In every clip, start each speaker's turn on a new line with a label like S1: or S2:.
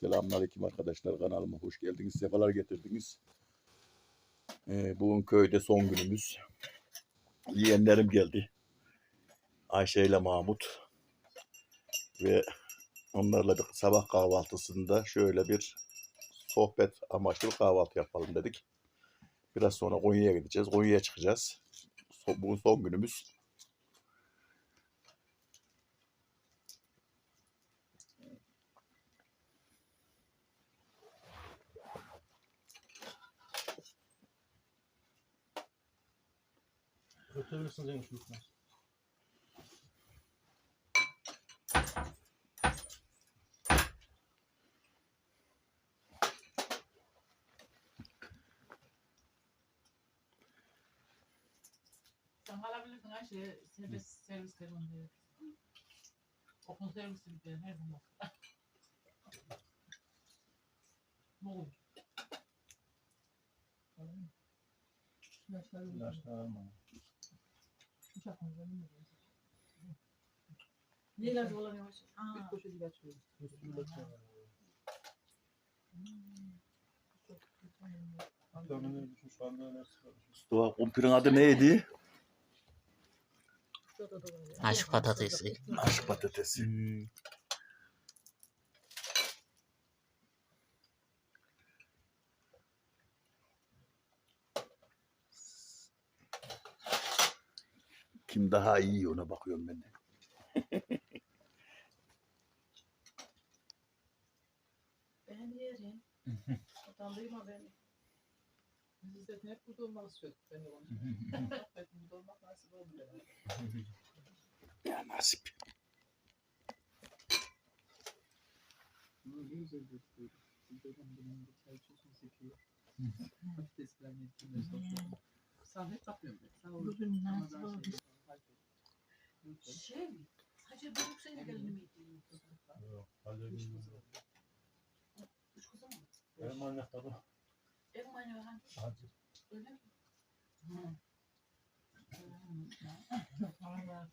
S1: Selamünaleyküm arkadaşlar kanalıma hoş geldiniz. Sefalar getirdiniz. Ee, bugün köyde son günümüz. Yeğenlerim geldi. Ayşe ile Mahmut. Ve onlarla bir sabah kahvaltısında şöyle bir sohbet amaçlı kahvaltı yapalım dedik. Biraz sonra Konya'ya gideceğiz. Konya'ya çıkacağız. Bugün son günümüz.
S2: Götürürsün seni çocuklar.
S3: Sen alabilirsin her şeyi serbest servis verin diyor. Okul servisi bir de her zaman. Yok.
S2: İlaçlar alma.
S3: Uçak mı benim mi? Ne ilacı olan yavaş? Aa.
S4: Bir poşet ilaç verin.
S2: Üstünü de.
S1: Mustafa kumpirin adı neydi?
S5: Aşk patatesi.
S1: Aşk patatesi. Kim daha iyi ona bakıyorum ben de.
S3: Ben yerim. Utandırma beni.
S4: Biz zaten hep burada olmak istiyorduk. Ben de onu. hep burada olmak nasip olmuyor.
S1: Ya nasip.
S4: Ama ne güzel gösteriyor. Siz de ben bunun çay içiyorsunuz sekiyor. Patates falan yedim. Sahne kapıyorum ben. Sağ olun.
S3: Bugün
S4: Ama
S3: nasıl
S4: ben
S3: oldu?
S4: şey- Yok,
S3: Şey mi? Hacı büyük senin gelini miydi?
S2: Yok. Halledin.
S3: Üç kızı mı?
S2: Benim anne tabi.
S3: Ev manyağı hangi?
S2: Hacı.
S3: Öyle mi? Hı. Allah.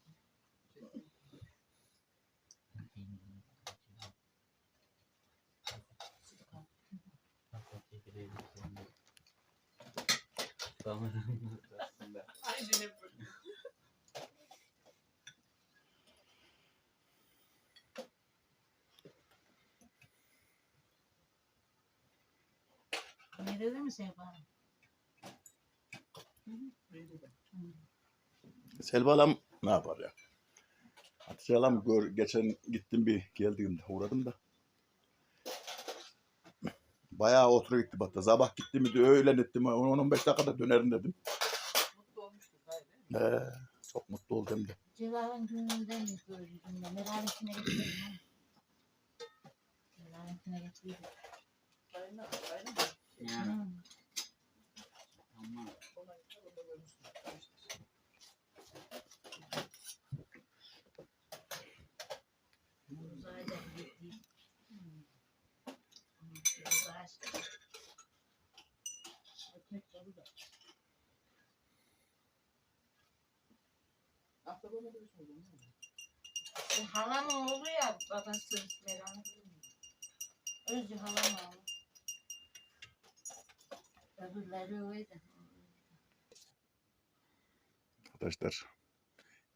S3: Aynen dedi mi?
S4: Öyle de.
S1: Selva Hanım ne yapar ya? Hatice Hanım gör, geçen gittim bir geldiğimde uğradım da. Bayağı oturup gitti batta. Sabah gittim mi öğlen ettim. 10-15 dakikada dönerim dedim.
S4: Mutlu olmuştur gayet.
S1: Ee, çok mutlu oldum de.
S5: Celal'in gününden mi gördüm ben? Meralesine getirdim. Meralesine getirdim.
S4: Aynen. Aynen. Mi?
S5: Şu halamın oğlu ya babası Meral. Özcü halam oğlu.
S1: Arkadaşlar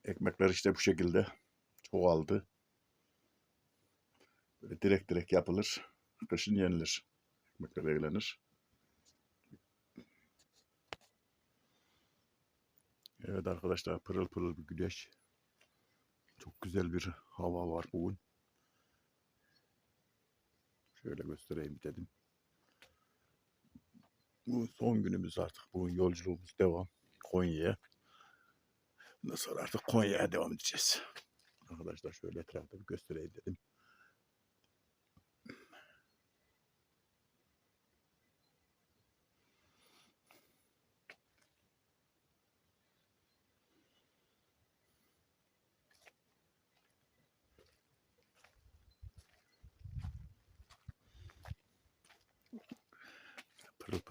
S1: ekmekler işte bu şekilde çoğaldı. Böyle direkt direkt yapılır. Kışın yenilir. Ekmekler eğlenir. Evet arkadaşlar pırıl pırıl bir güneş. Çok güzel bir hava var bugün. Şöyle göstereyim dedim. Bu son günümüz artık. Bugün yolculuğumuz devam. Konya'ya. Ondan sonra artık Konya'ya devam edeceğiz. Arkadaşlar şöyle etrafta bir göstereyim dedim.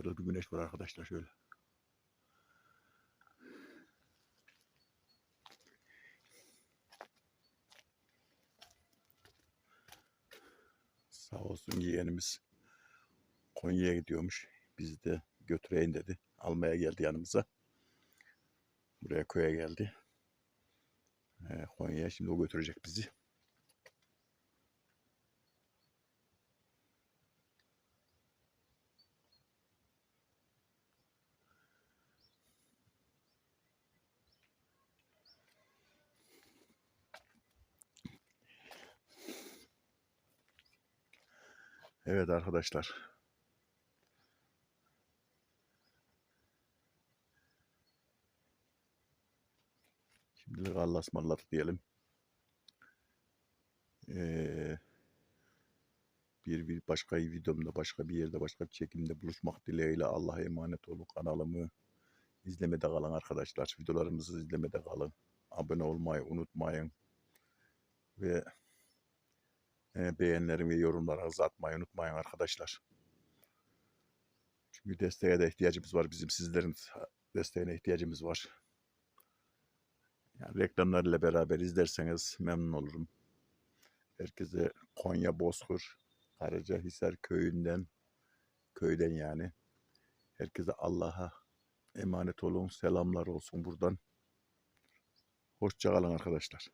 S1: Pırıl bir güneş var arkadaşlar şöyle. Sağ olsun yeğenimiz Konya'ya gidiyormuş. Bizi de götüreyim dedi. Almaya geldi yanımıza. Buraya köye geldi. Konya'ya şimdi o götürecek bizi. Evet arkadaşlar. Şimdilik Allah'a ısmarladık diyelim. Ee, bir, bir başka videomda, başka bir yerde, başka bir çekimde buluşmak dileğiyle Allah'a emanet olun. Kanalımı izlemede kalın arkadaşlar. Videolarımızı izlemede kalın. Abone olmayı unutmayın. Ve e, beğenilerimi yorumlarınızı atmayı unutmayın arkadaşlar. Çünkü desteğe de ihtiyacımız var. Bizim sizlerin desteğine ihtiyacımız var. Yani reklamlarla beraber izlerseniz memnun olurum. Herkese Konya Bozkır, Karacahisar köyünden, köyden yani. Herkese Allah'a emanet olun. Selamlar olsun buradan. Hoşçakalın arkadaşlar.